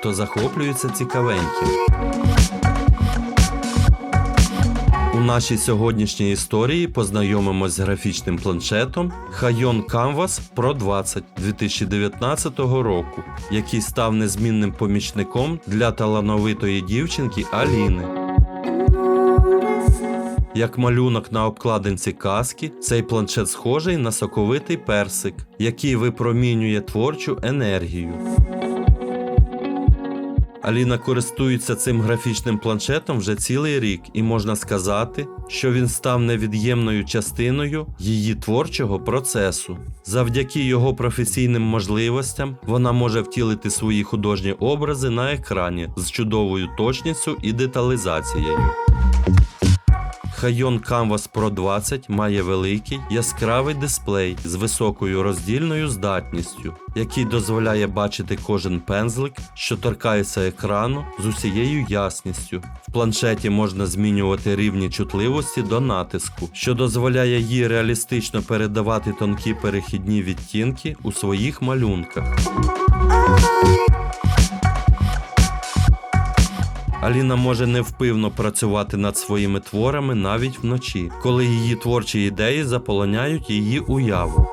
хто захоплюється цікавеньким. У нашій сьогоднішній історії познайомимось з графічним планшетом Hayon Canvas Pro 20 2019 року, який став незмінним помічником для талановитої дівчинки Аліни. Як малюнок на обкладинці каски, цей планшет схожий на соковитий персик, який випромінює творчу енергію. Аліна користується цим графічним планшетом вже цілий рік, і можна сказати, що він став невід'ємною частиною її творчого процесу. Завдяки його професійним можливостям вона може втілити свої художні образи на екрані з чудовою точністю і деталізацією. Hayon Canvas Pro 20 має великий яскравий дисплей з високою роздільною здатністю, який дозволяє бачити кожен пензлик, що торкається екрану з усією ясністю. В планшеті можна змінювати рівні чутливості до натиску, що дозволяє їй реалістично передавати тонкі перехідні відтінки у своїх малюнках. Аліна може невпивно працювати над своїми творами навіть вночі, коли її творчі ідеї заполоняють її уяву.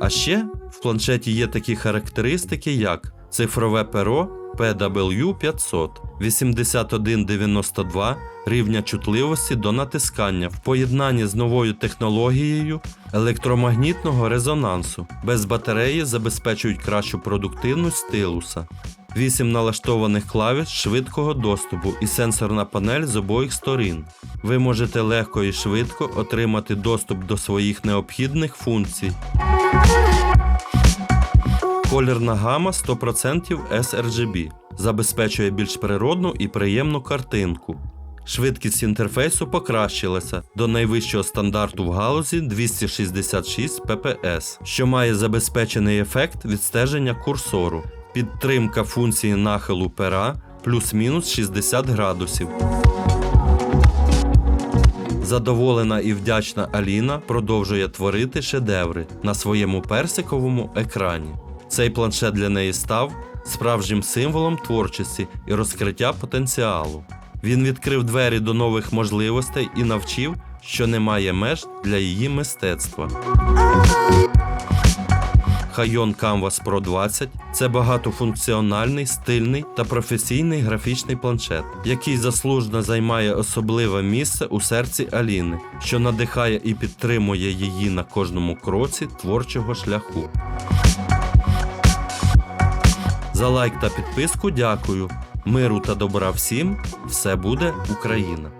А ще в планшеті є такі характеристики, як цифрове перо PW500, 8192 рівня чутливості до натискання в поєднанні з новою технологією електромагнітного резонансу. Без батареї забезпечують кращу продуктивність стилуса. 8 налаштованих клавіш швидкого доступу і сенсорна панель з обох сторін. Ви можете легко і швидко отримати доступ до своїх необхідних функцій. Колірна гама 100% sRGB забезпечує більш природну і приємну картинку. Швидкість інтерфейсу покращилася до найвищого стандарту в галузі 266 ppс, що має забезпечений ефект відстеження курсору, підтримка функції нахилу пера плюс-мінус 60 градусів. Задоволена і вдячна Аліна продовжує творити шедеври на своєму персиковому екрані. Цей планшет для неї став справжнім символом творчості і розкриття потенціалу. Він відкрив двері до нових можливостей і навчив, що немає меж для її мистецтва. Hayon Canvas Pro 20 це багатофункціональний, стильний та професійний графічний планшет, який заслужено займає особливе місце у серці Аліни, що надихає і підтримує її на кожному кроці творчого шляху. За лайк та підписку дякую. Миру та добра всім. Все буде Україна!